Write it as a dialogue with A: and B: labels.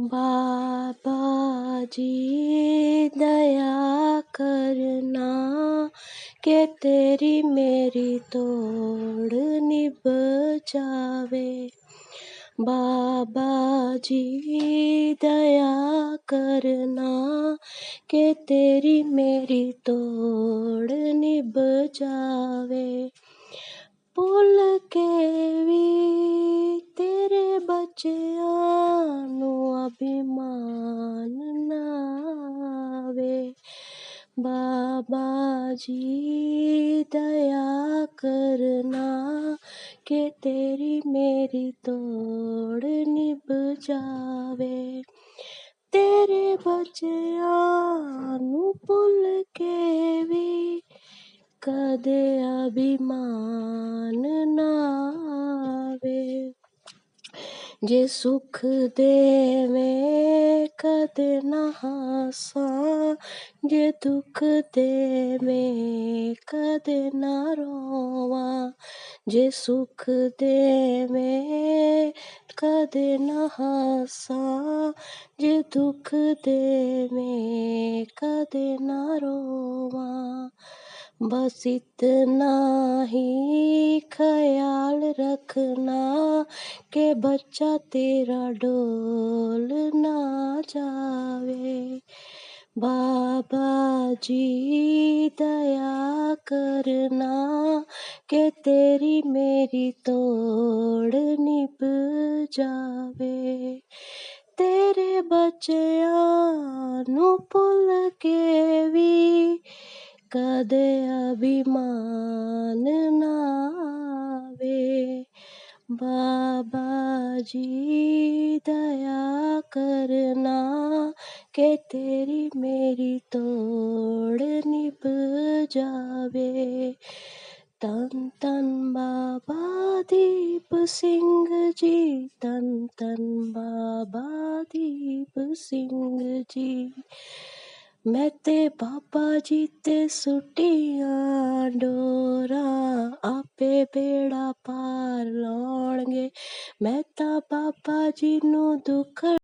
A: बाबा जी, दया करना के तेरी मेरी तोड़ निभ जावे बाबा जी, दया करना के तेरी मेरी तोड़ निभ जावे पुल के भी तेरे बचे बाबा जी, दया करना के तेरी मेरी तोड़ निभ जावे तेरे बचयानु पुल के भी कदे अभिमान ना जे सुख देवे कदना सा ये दुख दे में कदना रोवा जे सुख दे में कदना हसा जे दुख दे में कदना रोवा बस इतना ही ख्याल रखना के बच्चा तेरा डोल ना जावे। बाबा जी दया करना के तेरी मेरी तोड़ निभ जावे। तेरे बच्चिया भुल के भी कदे अभिमान बाबा जी, दया करना के तेरी मेरी तोड़ निभ जावे। तन तन बाबा दीप सिंह जी, तन तन बाबा दीप सिंह जी। मैं ते बाबा जी ते सुटिया, डोरा आपे बेड़ा पा मैं तां पापा जी नू दुक्ख